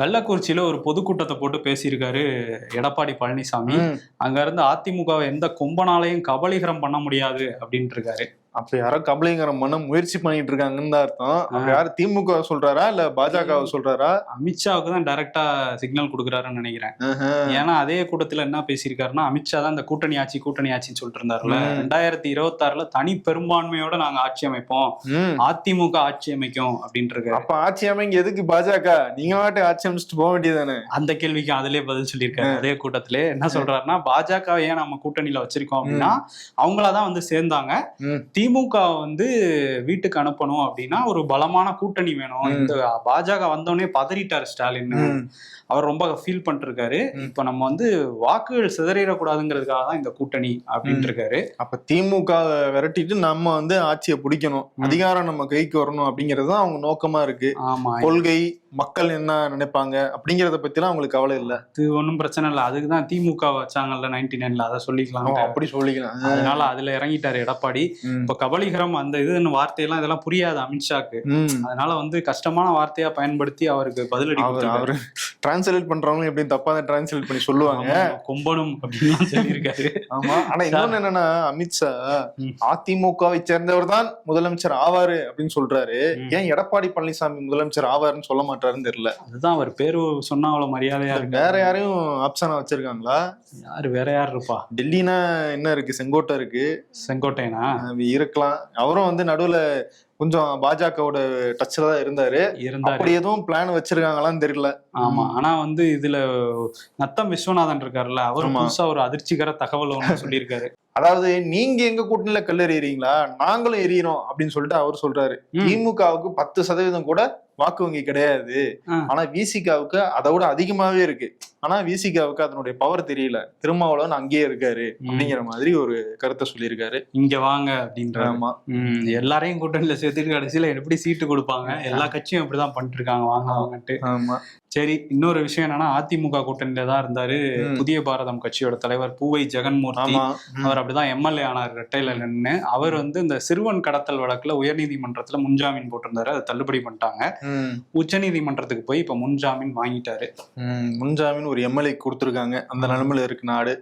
கள்ளக்குறிச்சியில ஒரு பொதுக்கூட்டத்தை போட்டு பேசியிருக்காரு எடப்பாடி பழனிசாமி. அங்க இருந்து அதிமுகவை எந்த கொம்பனாலையும் கபலீகரம் பண்ண முடியாது அப்படின்ட்டு இருக்காரு அப்ப யாரோ கபலிங்கிற மன முயற்சி பண்ணிட்டு இருக்காங்கன்னு தான் அர்த்தம். அப்ப யாரு திமுக சொல்றாரா இல்ல பாஜக சொல்றாரா? அமித்ஷாவுக்கு தான் டைரக்டா சிக்னல் கொடுக்குறாருன்னு நினைக்கிறேன். ஏன்னா அதே கூட்டத்துல என்ன பேசியிருக்காருன்னா அமித்ஷா தான் இந்த கூட்டணி ஆட்சி கூட்டணி ஆட்சின்னு சொல்லிட்டு இருந்தாருல. ரெண்டாயிரத்தி இருபத்தி ஆறுல தனி பெரும்பான்மையோட நாங்க ஆட்சி அமைப்போம். அதிமுக ஆட்சி அமைக்கும் அப்படின்ட்டு அப்ப ஆட்சி அமைங்க எதுக்கு பாஜக? நீங்க வாட்டு ஆட்சி அமைச்சிட்டு போக வேண்டியதானே அந்த கேள்விக்கு அதிலே பதில் சொல்லியிருக்காரு. அதே கூட்டத்திலே என்ன சொல்றாருன்னா பாஜக ஏன் நம்ம கூட்டணியில வச்சிருக்கோம் அப்படின்னா அவங்களாதான் வந்து சேர்ந்தாங்க. திமுக வந்து வீட்டுக்கு அனுப்பணும் அப்படின்னா ஒரு பலமான கூட்டணி வேணும். இந்த பாஜக வந்தோடனே பதறிட்டார் ஸ்டாலின். அவர் ரொம்ப ஃபீல் பண்ணிட்டு இருக்காரு ம். இப்ப நம்ம வந்து வாக்குகள் சிதறிடக்கூடாதுங்கிறதுக்காக தான் இந்த கூட்டணி அப்படின்ட்டு இருக்காரு அப்ப திமுக விரட்டிட்டு நம்ம வந்து ஆட்சியை பிடிக்கணும். அதிகாரம் நம்ம கைக்கு வரணும் அப்படிங்கறது தான் அவங்க நோக்கமா இருக்கு ஆமா கொள்கை மக்கள் என்ன நினைப்பாங்க அப்படிங்கறத பத்திலாம் அவங்களுக்கு கவலை இல்ல. இது ஒன்றும் பிரச்சனை இல்லை. அதுக்கு தான் திமுக வச்சாங்கல்ல நைன்டி நைன்ல. அதை சொல்லிக்கலாம் அப்படி சொல்லிக்கலாம். அதனால அதுல இறங்கிட்டாரு எடப்பாடி. இப்ப கபலீகரம் அந்த இதுன்னு வார்த்தையெல்லாம் இதெல்லாம் புரியாது அமித்ஷாக்கு. அதனால வந்து கஷ்டமான வார்த்தையா பயன்படுத்தி அவருக்கு பதிலடி அவர் டிரான்ஸ்லேட் பண்றவங்க எப்படி தப்பா தான் டிரான்ஸ்லேட் பண்ணி சொல்லுவாங்க. கொம்பனும் அப்படின்னு சொல்லியிருக்காரு. ஆமா ஆனா இன்னொன்னு என்னன்னா அமித்ஷா. அதிமுகவை சேர்ந்தவர் தான் முதலமைச்சர் ஆவாரு அப்படின்னு சொல்றாரு. ஏன் எடப்பாடி பழனிசாமி முதலமைச்சர் ஆவாருன்னு சொல்ல மாட்டாருன்னு தெரியல. அதுதான் அவர் பேரு சொன்னா அவ்வளவு மரியாதையா இருக்கு வேற யாரையும் ஆப்ஷனா வச்சிருக்காங்களா? யாரு வேற யார் இருப்பா? டெல்லினா என்ன இருக்கு? செங்கோட்டை இருக்கு. செங்கோட்டையனா அது இருக்கலாம். அவரும் வந்து நடுவுல கொஞ்சம் பாஜகவோட டச்ல தான் இருந்தாரு. இருந்தாரு. அப்படி எதுவும் பிளான் வச்சிருக்காங்களான்னு தெரியல. ஆமா ஆனா வந்து இதுல நத்தம் விஸ்வநாதன் இருக்காருல்ல அவர். புதுசா ஒரு அதிர்ச்சிகர தகவல் ஒண்ணு சொல்லியிருக்காரு. அதாவது நீங்க எங்க கூட்டணியில கல் எறியறீங்களா? நாங்களும் எறியறோம் அப்படின்னு சொல்லிட்டு அவர் சொல்றாரு. திமுகவுக்கு பத்து சதவீதம் கூட வாக்கு வங்கி கிடையாது. ஆனா விசிகாவுக்கு அதை விட அதிகமாவே இருக்கு. ஆனா விசிகாவுக்கு அதனுடைய பவர் தெரியல. திருமாவளவன் அங்கேயே இருக்காரு. அப்படிங்கிற மாதிரி ஒரு கருத்தை சொல்லியிருக்காரு. இங்க வாங்க அப்படின்ற ஆமா. எல்லாரையும் கூட்டணியில சேர்த்துட்டு கடைசியில எப்படி சீட்டு கொடுப்பாங்க? எல்லா கட்சியும் இப்படிதான் பண்ணிட்டு இருக்காங்க வாங்க வாங்கன்ட்டு. ஆமா. சரி இன்னொரு விஷயம் என்னன்னா அதிமுக கூட்டணியில தான் இருந்தாரு. புதிய பாரதம் கட்சியோட தலைவர் பூவை ஜெகன்மூர்த்தி. அவர் அப்படிதான் எம்எல்ஏ ஆனார் ரெட்டையில நின்று அவர் வந்து இந்த சிறுவன் கடத்தல் வழக்குல உயர்நீதிமன்றத்துல முன்ஜாமீன் போட்டிருந்தாரு. அதை தள்ளுபடி பண்ணிட்டாங்க. ம். உச்சநீதிமன்றத்துக்கு போய் இப்ப முன்ஜாமீன் வாங்கிட்டாரு. முன்ஜாமீன் ஒரு எம்எல்ஏ கொடுத்துருக்காங்க அந்த நிலைமையில இருக்கு நாடு